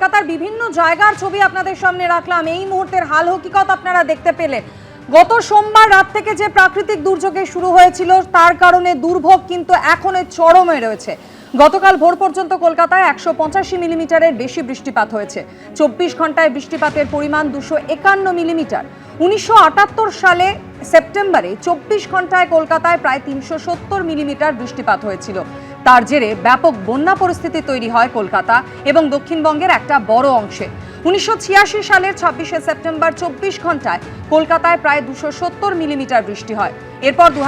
কলকাতার বিভিন্ন জায়গার ছবি আপনাদের সামনে রাখলাম। এই মুহূর্তের হাল হকিকত আপনারা দেখতে পেলেন। গত সোমবার রাত থেকে যে প্রাকৃতিক দুর্যোগে শুরু হয়েছিল, তার কারণে দুর্ভোগ কিন্তু এখনও চরমে রয়েছে। গতকাল ভোর পর্যন্ত কলকাতায় একশো পঁচাশি মিলিমিটারের বেশি বৃষ্টিপাত হয়েছে। চব্বিশ ঘন্টায় বৃষ্টিপাতের পরিমাণ দুশো একান্ন মিলিমিটার। উনিশশো আটাত্তর সালে সেপ্টেম্বরে চব্বিশ ঘন্টায় কলকাতায় প্রায় তিনশো সত্তর মিলিমিটার বৃষ্টিপাত হয়েছিল। তার জেরে ব্যাপক বন্যা পরিস্থিতি তৈরি হয় কলকাতা এবং দক্ষিণবঙ্গের একটা বড় অংশে। উনিশশো ছিয়াশি সালের ছাব্বিশে সেপ্টেম্বর চব্বিশ ঘন্টায় কলকাতায় প্রায় দুশো মিলিমিটার বৃষ্টি হয়। এরপর দু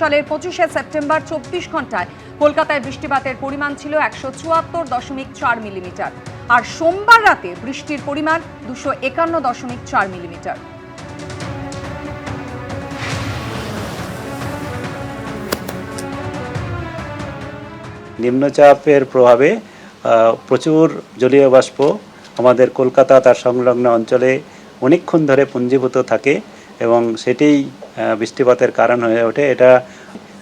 সালের পঁচিশে সেপ্টেম্বর চব্বিশ ঘন্টায় কলকাতায় বৃষ্টিপাতের পরিমাণ ছিল একশো চুয়াত্তর দশমিক চার মিলিমিটার। আর সোমবার রাতে বৃষ্টির পরিমাণ দুশো একান্ন দশমিক চার মিলিমিটার। নিম্নচাপের প্রভাবে প্রচুর জলীয় বাষ্প আমাদের কলকাতা তার সংলগ্ন অঞ্চলে অনেকক্ষণ ধরে পুঞ্জীভূত থাকে এবং সেটিই বৃষ্টিপাতের কারণ হয়ে ওঠে। এটা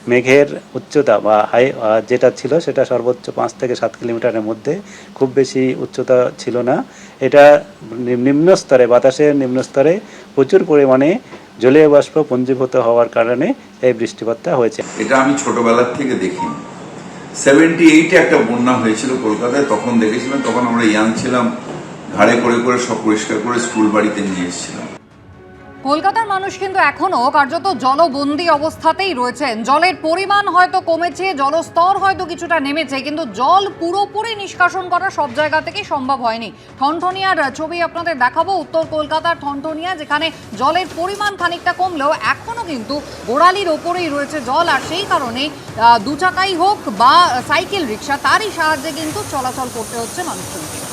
মেঘের উচ্চতা বা হাই যেটা ছিল সেটা সর্বোচ্চ পাঁচ থেকে সাত কিলোমিটারের মধ্যে খুব বেশি উচ্চতা ছিল না। এটা নিম- নিম্ন স্তরে, বাতাসের নিম্ন স্তরে প্রচুর পরিমাণে জলীয় বাষ্প পুঞ্জীভূত হওয়ার কারণে এই বৃষ্টিপাতটা হয়েছে। এটা আমি ছোটবেলার থেকে দেখি। সেভেন্টি এইটে একটা বন্যা হয়েছিল কলকাতায়, তখন দেখেছিলাম, তখন আমরা ইয়াং ছিলাম, ঘাড়ে করে করে সব পরিষ্কার করে স্কুল বাড়িতে নিয়ে এসেছিলাম। কলকাতার মানুষ কিন্তু এখনও কার্যত জলবন্দী অবস্থাতেই রয়েছেন। জলের পরিমাণ হয়তো কমেছে জলস্তর হয়তো কিছুটা নেমেছে কিন্তু জল পুরোপুরি নিষ্কাশন করা সব জায়গা থেকে সম্ভব হয়নি। ঠনঠনিয়ার ছবি আপনাদের দেখাবো। উত্তর কলকাতার ঠনঠনিয়া যেখানে জলের পরিমাণ খানিকটা কমলেও এখনও কিন্তু গোড়ালির ওপরেই রয়েছে জল আর সেই কারণেই আহ, দু চাকাই হোক বা সাইকেল রিক্সা তারই সাহায্যে কিন্তু চলাচল করতে হচ্ছে মানুষজনকে।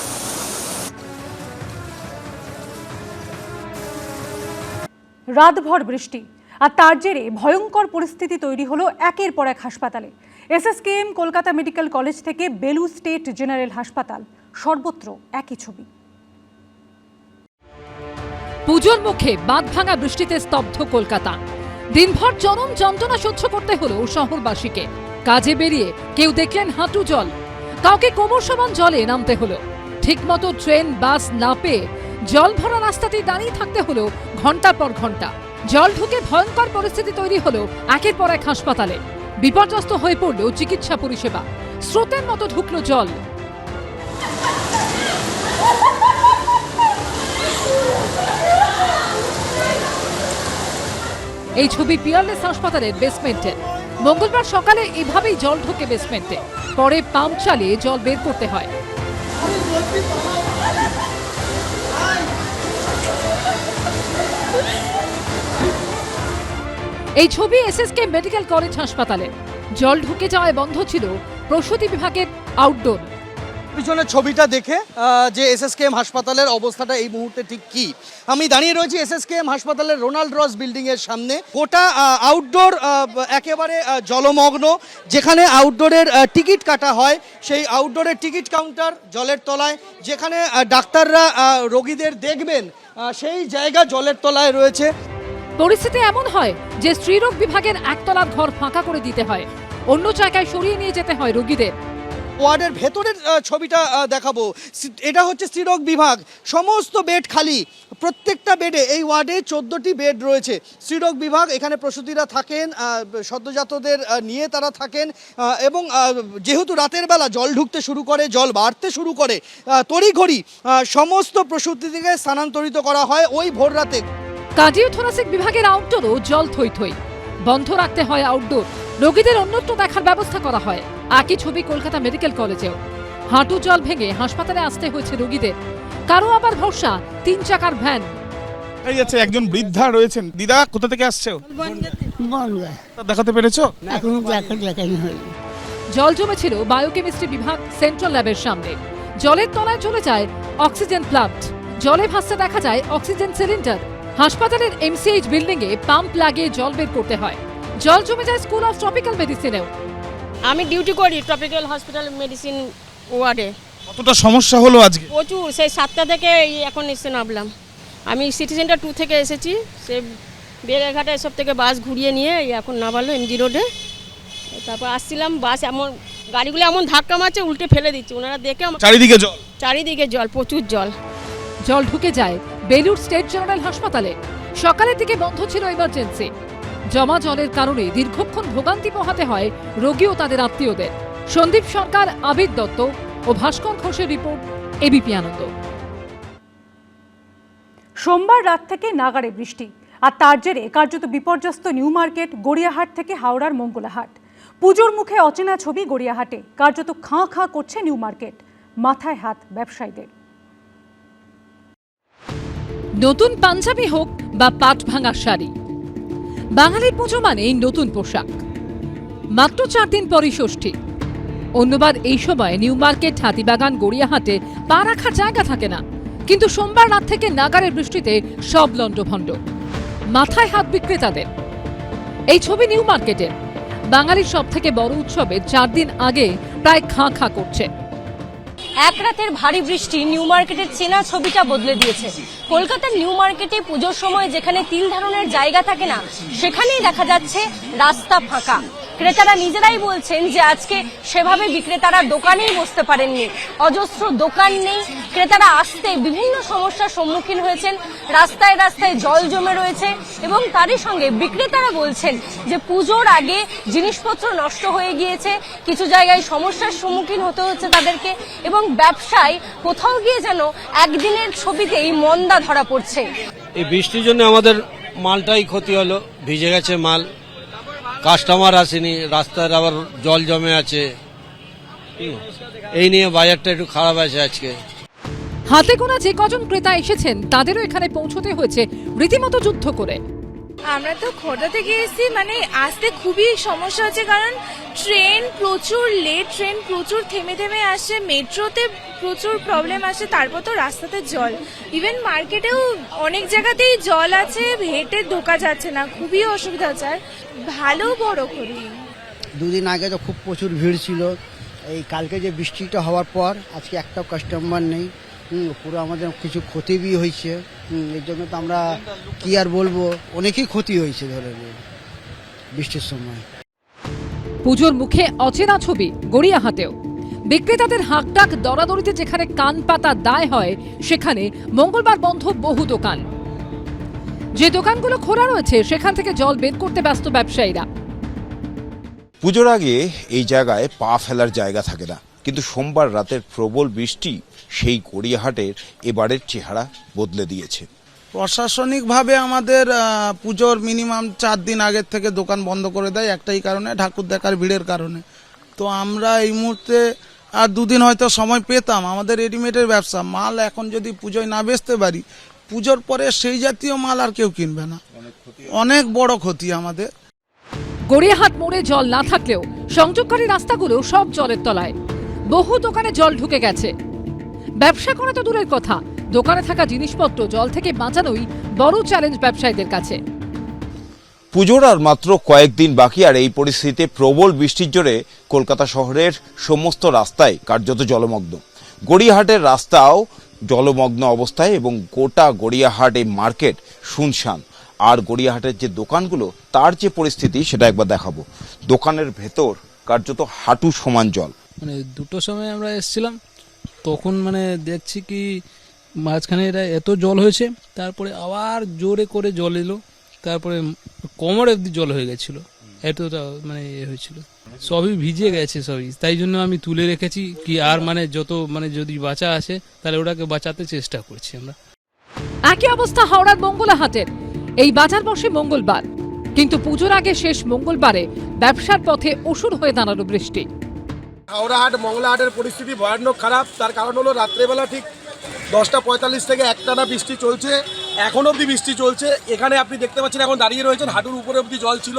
রাতভর বৃষ্টি। আর তার জেরে ভয়ঙ্কর পরিস্থিতি তৈরি হলো একের পর এক হাসপাতালে। এসএসকেএম কলকাতা মেডিকেল কলেজ থেকে বেলু স্টেট জেনারেল হাসপাতাল। সর্বত্র একই ছবি। পুজোর মুখে বাঁধ ভাঙা বৃষ্টিতে স্তব্ধ কলকাতা। দিনভর চরম যন্ত্রণা সহ্য করতে হলো শহরবাসীকে। কাজে বেরিয়ে কেউ দেখলেন হাঁটু জল। কাউকে কোমর সমান জলে নামতে হলো। ঠিকমতো ট্রেন, বাস না পেয়ে জল ভরা রাস্তাতেই দাঁড়িয়ে থাকতে হলো ঘণ্টার পর ঘণ্টা। জল ঢুকে ভয়ঙ্কর পরিস্থিতি তৈরি হলো একের পর এক হাসপাতালে। বিপর্যস্ত হয়ে পড়ল চিকিৎসা পরিষেবা। স্রোতের মতো ঢুকলো জল। এই ছবি পিয়ারলেস হাসপাতালের বেসমেন্টের মঙ্গলবার সকালে এভাবেই জল ঢোকে বেসমেন্টে। পরে পাম্প চালিয়ে জল বের করতে হয়। এই ছবি এসএসকে মেডিকেল কলেজ হাসপাতালে। জল ঢুকে যাওয়ায় বন্ধ ছিল প্রসূতি বিভাগের আউটডোর পিছনের ছবিটা দেখে যে এসএসকেএম হাসপাতালের অবস্থাটা এই মুহূর্তে ঠিক কি? আমি দাঁড়িয়ে রয়েছি এসএসকেএম হাসপাতালের রোনাল্ড রস বিল্ডিং এর সামনে। গোটা আউটডোর একেবারে জলমগ্ন, যেখানে আউটডোরের টিকিট কাটা হয়, সেই আউটডোরের টিকিট কাউন্টার জলের তলায়, যেখানে ডাক্তাররা রোগীদের দেখবেন সেই জায়গা জলের তলায় রয়েছে। পরিস্থিতি এমন হয় যে স্ত্রীরোগ বিভাগের একতলার ঘর ফাঁকা করে দিতে হয়। অন্য জায়গায় সরিয়ে নিয়ে যেতে হয় রোগীদের। ওয়ার্ডের ভেতরের ছবিটা দেখাবো। এটা হচ্ছে স্ত্রীরোগ বিভাগ। সমস্ত বেড খালি। প্রত্যেকটা বেডে এই ওয়ার্ডে চোদ্দোটি বেড রয়েছে। স্ত্রীরোগ বিভাগ, এখানে প্রসূতিরা থাকেন সদ্যজাতদের নিয়ে তারা থাকেন এবং যেহেতু রাতের বেলা জল ঢুকতে শুরু করে, জল বাড়তে শুরু করে তড়িঘড়ি সমস্ত প্রসূতিকে স্থানান্তরিত করা হয় ওই ভোর রাতে। কার্ডিওথোরাসিক বিভাগের আউটডোরও জল থই থই। বন্ধ রাখতে হয় আউটডোর রোগীদের অন্যত্র দেখার ব্যবস্থা করা হয়। একই ছবি কলকাতা মেডিকেল কলেজেও। হাঁটু জল ভেঙে হাসপাতালে আসতে হয়েছে রোগীদের। কারও আবার ভরসা? তিন চাকার ভ্যান। এই যাচ্ছে একজন বৃদ্ধা রয়েছেন। দিদা কোথা থেকে আসছো দেখাতে পেরেছ? এখনও দেখানি হয়নি। জল জমেছিল বায়োকেমিস্ট্রি বিভাগ সেন্ট্রাল ল্যাবের সামনে। জলের তলায় চলে যায় অক্সিজেন প্লান্ট। জলে ভাসতে দেখা যায় অক্সিজেন সিলিন্ডার। হাসপাতালের এমসিএইচ বিল্ডিং এ পাম্প লাগিয়ে জল বের করতে হয়। জল জমে যায় স্কুল অফ ট্রপিক্যাল মেডিসিনেও আমি ডিউটি করি ট্রপিক্যাল হসপিটাল মেডিসিন ওয়ার্ডে। কতটা সমস্যা হলো আজকে? প্রচুর সেই সাতটা থেকে এই এখন এসে নামলাম। আমি সিটি সেন্টার টু থেকে এসেছি সে বেড়েঘাটা এসব থেকে বাস ঘুরিয়ে নিয়ে এখন নামালো এমজি রোডে। তারপর আসছিলাম বাস এমন গাড়িগুলো এমন ধাক্কা মারছে উল্টে ফেলে দিচ্ছে। ওনারা দেখে আমার চারিদিকে জল? চারিদিকে জল প্রচুর জল। জল ঢুকে যায় বেলুর স্টেট জেনারেল হাসপাতালে। সকালের দিকে বন্ধ ছিল ইমার্জেন্সি জমা জলের কারণে দীর্ঘক্ষণ ভোগান্তি পোহাতে হয় রোগী ও তাদের আত্মীয়দের। সন্দীপ সরকার আবির দত্ত ও ভাস্কর ঘোষের রিপোর্ট এবিপি আনন্দ। সোমবার রাত থেকে নাগাড়ে বৃষ্টি আর তার জেরে কার্যত বিপর্যস্ত নিউ মার্কেট গড়িয়াহাট থেকে হাওড়ার মঙ্গলাহাট। পুজোর মুখে অচেনা ছবি গড়িয়াহাটে কার্যত খাঁ খাঁ করছে নিউ মার্কেট মাথায় হাত ব্যবসায়ীদের। নতুন পাঞ্জাবি হোক বা পাট ভাঙা শাড়ি বাঙালির পুজো মানেই নতুন পোশাক। মাত্র চার দিন পরই ষষ্ঠী। অন্যবার এই সময় নিউ মার্কেট, হাতিবাগান, গড়িয়াহাটে পা রাখার জায়গা থাকে না। কিন্তু সোমবার রাত থেকে নাগারের বৃষ্টিতে সব লণ্ডভণ্ড। মাথায় হাত বিক্রেতাদের। এই ছবি নিউ মার্কেটের। বাঙালির সব থেকে বড় উৎসবে চার দিন আগে প্রায় খাঁ খাঁ করছে। এক রাতের ভারী বৃষ্টি নিউ মার্কেটের চেনা ছবিটা বদলে দিয়েছে। কলকাতার নিউ মার্কেটে পুজোর সময় যেখানে তিল ধারণের জায়গা থাকে না, সেখানেই দেখা যাচ্ছে রাস্তা ফাঁকা। ক্রেতারা নিজেরাই বলছেন যে আজকে সেভাবে বিক্রেতারা দোকানেই বসতে পারেননি। অজস্র দোকান নেই। ক্রেতারা আসতে বিভিন্ন সমস্যার সম্মুখীন হয়েছেন। রাস্তায় রাস্তায় জল জমে রয়েছে এবং তারই সঙ্গে বিক্রেতারা বলছেন যে পুজোর আগে জিনিসপত্র নষ্ট হয়ে গিয়েছে। কিছু জায়গায় সমস্যার সম্মুখীন হতে হচ্ছে তাদেরকে এবং ব্যবসায় কোথাও গিয়ে যেন একদিনের ছবিতেই মন্দা ধরা পড়ছে। এই বৃষ্টির জন্য আমাদের মালটাই ক্ষতি হলো। ভিজে গেছে মাল। কাস্টমার আসেনি, রাস্তার আবার জল জমে আছে। এই নিয়ে বাজারটা একটু খারাপ আছে আজকে। হাতে গোনা যে কজন ক্রেতা এসেছেন, তাদেরও এখানে পৌঁছতে হয়েছে রীতিমতো যুদ্ধ করে। আমরা তো খোর্ধা থেকে এসেছি মানে আসতে খুবই সমস্যা হচ্ছে কারণ ট্রেন প্রচুর লেট ট্রেন প্রচুর থেমে থেমে আসে, মেট্রোতে প্রচুর প্রবলেম আসে, তারপর তো রাস্তাতে জল। ইভেন মার্কেটেও অনেক জায়গাতেই জল আছে, হেঁটে ঢোকা যাচ্ছে না, খুবই অসুবিধা হচ্ছে। আর ভালো বড় করি দুদিন আগে তো খুব প্রচুর ভিড় ছিল। এই কালকে যে বৃষ্টিটা হওয়ার পর, আজকে একটাও কাস্টমার নেই। পুরো আমাদের কিছু ক্ষতি বি হয়েছে হুম, এর জন্য তো আমরা কি আর বলব? অনেকই ক্ষতি হয়েছে ধরে বৃষ্টির সময়। পুজোর মুখে অচেনা ছবি গড়িয়াহাটেও। বিক্রেতাদের হাঁকডাক দরাদরিতে যেখানে কান পাতা দায় হয় সেখানে মঙ্গলবার বন্ধ বহু দোকান। যে দোকানগুলো খোলা রয়েছে সেখান থেকে জল বের করতে ব্যস্ত ব্যবসায়ীরা। পুজোর আগে এই জায়গায় পা ফেলার জায়গা থাকে না। কিন্তু সোমবার রাতের প্রবল বৃষ্টি সেই গড়িয়াহাটের এবারের চেহারা বদলে দিয়েছে। প্রশাসনিকভাবে আমাদের পুজোর মিনিমাম চার দিন আগের থেকে দোকান বন্ধ করে দেয় একটাই কারণে ঠাকুর দেখার ভিড়ের কারণে। তো আমরা এই মুহূর্তে আর দুদিন হয়তো সময় পেতাম আমাদের রেডিমেডের ব্যবসা মাল এখন যদি পুজোয় না বেচতে পারি পুজোর পরে সেই জাতীয় মাল আর কেউ কিনবে না। অনেক বড় ক্ষতি আমাদের। গড়িয়াহাট মোড়ে জল না থাকলেও সংযোগকারী রাস্তাগুলো সব জলের তলায়। বহু দোকানে জল ঢুকে গেছে। ব্যবসা করা তো দূরের কথা। দোকানে থাকা জিনিসপত্র জল থেকে বাঁচানোই বড় চ্যালেঞ্জ ব্যবসায়ীদের কাছে। পুজোর আর মাত্র কয়েকদিন বাকি আর এই পরিস্থিতিতে প্রবল বৃষ্টির জোরে কলকাতা শহরের সমস্ত রাস্তায় কার্যত জলমগ্ন। গড়িয়াহাটের রাস্তাও জলমগ্ন অবস্থায় এবং গোটা গড়িয়াহাট এই মার্কেট শুনশান। আর গড়িয়াহাটের যে দোকানগুলো তার যে পরিস্থিতি সেটা একবার দেখাবো। দোকানের ভেতর কার্যত হাঁটু সমান জল। মানে দুটো সময় আমরা এসেছিলাম তখন মানে দেখছি কি মাঝখানে এটা এত জল হয়েছে, তারপরে আবার জোরে করে জল এলো, তারপরে কোমর অব্দি জল হয়ে গেছিল। এতটা মানে এ হয়েছিল। সবই ভিজে গেছে সবই, তাই জন্য আমি তুলে রেখেছি কি আর মানে যত মানে যদি বাঁচা আছে তাহলে ওটাকে বাঁচাতে চেষ্টা করছি আমরা। একই অবস্থা হাওড়ার মঙ্গলাহাটের। এই বাজার বসে মঙ্গলবার, কিন্তু পুজোর আগে শেষ মঙ্গলবারে ব্যবসার পথে অসুর হয়ে দাঁড়াল বৃষ্টি। হাওড়াহাট মংলাহাটের পরিস্থিতি ভয়ানক খারাপ। তার কারণ হলো রাত্রেবেলা ঠিক দশটা পঁয়তাল্লিশ থেকে একটানা বৃষ্টি চলছে। এখন অবধি বৃষ্টি চলছে। এখানে আপনি দেখতে পাচ্ছেন এখন দাঁড়িয়ে রয়েছেন হাঁটুর উপরে অবধি জল ছিল।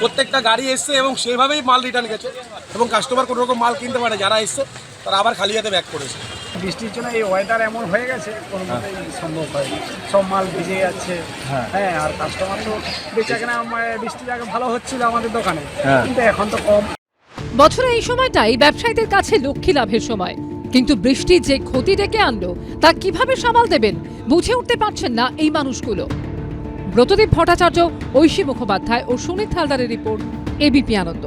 প্রত্যেকটা গাড়ি এসছে এবং সেভাবেই মাল রিটার্ন গেছে এবং কাস্টমার কোনো রকম মাল কিনতে পারে যারা এসছে তারা আবার খালি হাতে ব্যাক করেছে। বৃষ্টির জন্য এই ওয়েদার এমন হয়ে গেছে কোনো সম্ভব হয় সব মাল ভিজে যাচ্ছে। হ্যাঁ। আর কাস্টমার তো বেচা কেনা বৃষ্টির আগে ভালো হচ্ছিল আমাদের দোকানে। কিন্তু এখন তো কম। বছরে এই সময়টাই ব্যবসায়ীদের কাছে লক্ষ্মী লাভের সময়। কিন্তু বৃষ্টি যে ক্ষতি ডেকে আনল, তা কীভাবে সামাল দেবেন, বুঝে উঠতে পারছেন না এই মানুষগুলো। ব্রতদীপ ভট্টাচার্য, ঐশী মুখোপাধ্যায় ও সুনীত হালদারের রিপোর্ট এবিপি আনন্দ।